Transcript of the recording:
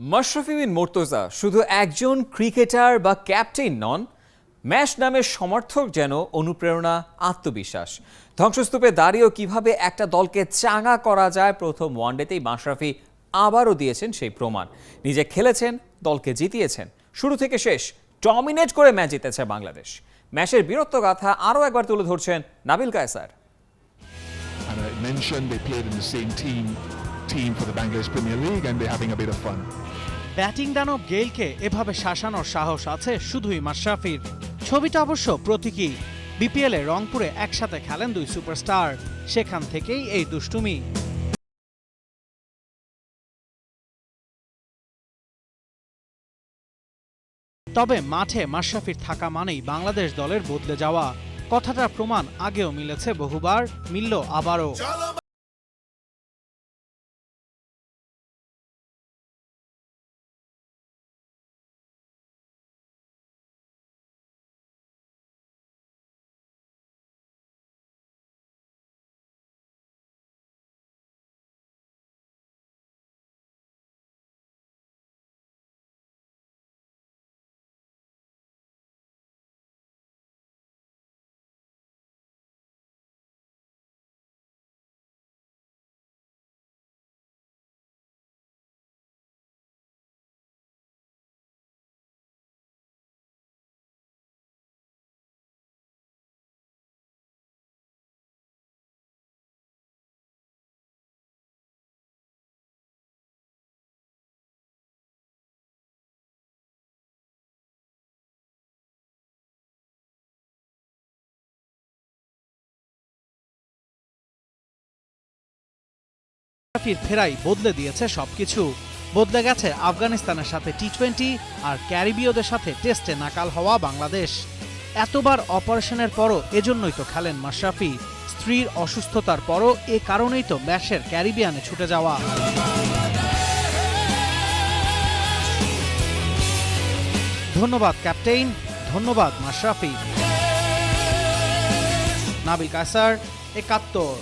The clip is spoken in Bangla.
মাশরাফি বিন মোর্তজা শুধু একজন ক্রিকেটার বা ক্যাপ্টেন নন ম্যাশ নামের সমর্থক যেন অনুপ্রেরণা, আত্মবিশ্বাস। ধ্বংসস্তূপে দাঁড়িয়েও কীভাবে একটা দলকে চাঙা করা যায় প্রথম ওয়ানডেতেই মাশরাফি আবারও দিয়েছেন সেই প্রমাণ। নিজে খেলেছেন, দলকে জিতিয়েছেন। শুরু থেকে শেষ, ডমিনেট করে ম্যাচ জিতেছে বাংলাদেশ। ম্যাচের বীরত্ব গাথা আরও একবার তুলে ধরছেন Nabil Kaiser. Team for the Bangladesh Premier League and they're having a bit of fun. Batting দানব গেইলকে এভাবে শাসানোর সাহস আছে শুধুই মাশরাফির। ছবিটা অবশ্য প্রতীকী। বিপিএলে রংপুরে একসাথে খেলেন দুই সুপারস্টার। সেখান থেকেই এই দুষ্টুমি। তবে মাঠে মাশরাফির থাকা মানেই বাংলাদেশ দলের বদলে যাওয়া। কথাটার প্রমাণ আগেও মিলেছে বহুবার, মিলল আবারও। মাশরাফির ফেরাই বদলে দিয়েছে সবকিছু। বদলে গেছে আফগানিস্তানের সাথে টি টোয়েন্টি আর ক্যারিবীয়দের সাথে টেস্টে নাকাল হওয়া বাংলাদেশ। এতবার অপারেশনের পরও এজন্যই তো খেলেন মাশরাফি। স্ত্রীর অসুস্থতার পরও এ কারণেই তো ম্যাশের ক্যারিবিয়ানে ছুটে যাওয়া। ধন্যবাদ, ক্যাপ্টেইন। ধন্যবাদ, মাশরাফি। নাবিল কাসার একাত্তর।